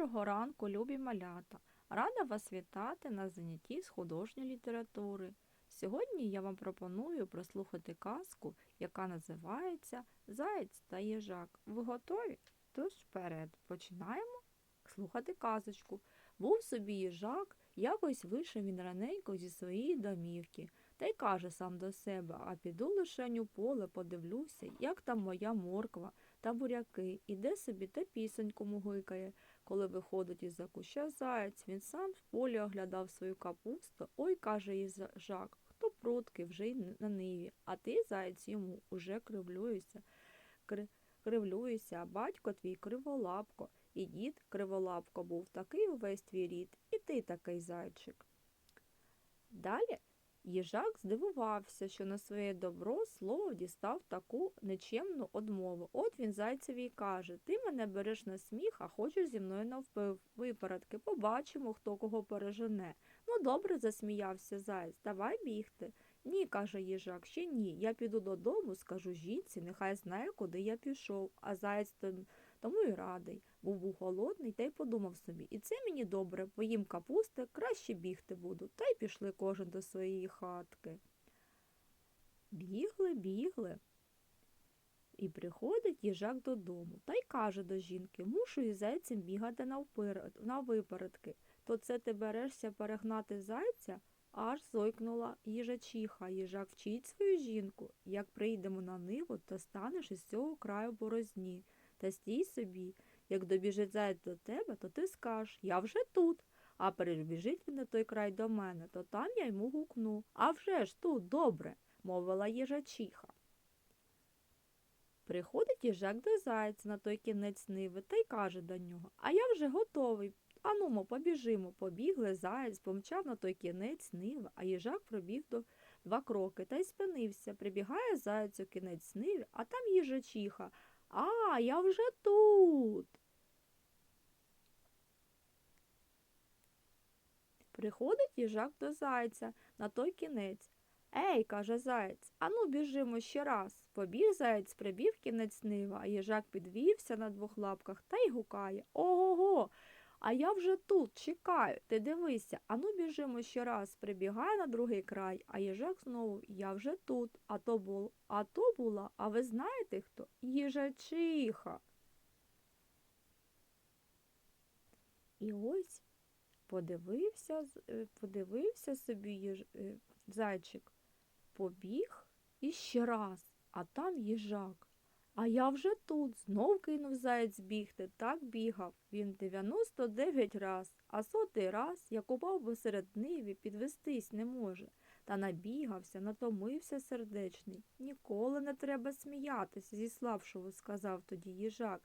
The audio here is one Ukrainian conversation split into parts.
Доброго ранку, любі малята! Рада вас вітати на занятті з художньої літератури. Сьогодні я вам пропоную прослухати казку, яка називається Заєць та їжак. Ви готові? Тож вперед починаємо слухати казочку. Був собі їжак, якось вийшов він раненько зі своєї домівки, та й каже сам до себе, а піду лишень у поле, подивлюся, як там моя морква та буряки, іде собі та пісеньку мугикає. Коли виходить із-за куща заєць, він сам в полі оглядав свою капусту. Ой, каже їжак, хто прудкий вже й на ниві, а ти, заєць, йому уже кривлюєшся. Кри... Кривлюєшся, а батько твій криволапко, і дід криволапко був такий увесь твій рід, і ти такий зайчик. Далі їжак здивувався, що на своє добро слово дістав таку нечемну одмову. От він зайцеві й каже Ти мене береш на сміх, а хочеш зі мною навпив випередки. Побачимо, хто кого пережене. Ну, добре, засміявся заєць, давай бігти. Ні, каже їжак, ще ні. Я піду додому, скажу жінці, нехай знає, куди я пішов, а заєць тому й радий. Був був голодний та й подумав собі, і це мені добре, поїм капусти, краще бігти буду. Та й пішли кожен до своєї хатки. Бігли, бігли. І приходить їжак додому та й каже до жінки Мушу із зайцем бігати навпер- наввипередки. То це ти берешся перегнати зайця? Аж зойкнула їжачиха. Їжак вчить свою жінку. Як прийдемо на ниву, то станеш із цього краю борозні. Та стій собі. Як добіжить до тебе, то ти скажеш Я вже тут. А перебіжить він на той край до мене, то там я йому гукну. А вже ж тут добре, мовила їжачиха. Приходить їжак до зайця на той кінець ниви та й каже до нього А я вже готовий. Анумо, побіжимо. Побігли заєць, помчав на той кінець ниви, а їжак пробіг до два кроки та й спинився. Прибігає заяць у кінець ниви, а там їжачиха. А, я вже тут. Приходить їжак до зайця на той кінець. Ей, каже заєць, ану біжимо ще раз. Побіг заєць, прибіг кінець нива, а їжак підвівся на двох лапках та й гукає Ого-го, а я вже тут, чекаю, ти дивися, ану біжимо ще раз, прибігає на другий край, а їжак знову я вже тут, а то бул, а то була, а ви знаєте хто? Їжачиха. І ось подивився, е, подивився собі їж, е, зайчик, побіг іще раз, а там їжак. А я вже тут, знов кинув заєць бігти, так бігав. Він 99 раз, а сотий раз, як упав би серед ниві, підвестись не може. Та набігався, натомився сердечний. Ніколи не треба сміятися, зі слабшого, сказав тоді їжак,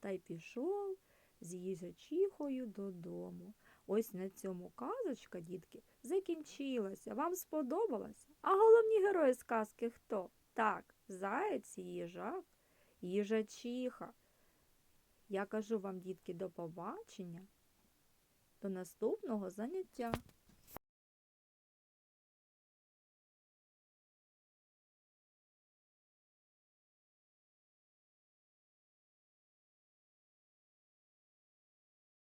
та й пішов з їжачихою додому. Ось на цьому казочка, дітки, закінчилася. Вам сподобалася? А головні герої сказки хто? Так, заєць їжак, їжачиха. Я кажу вам, дітки, до побачення, до наступного заняття.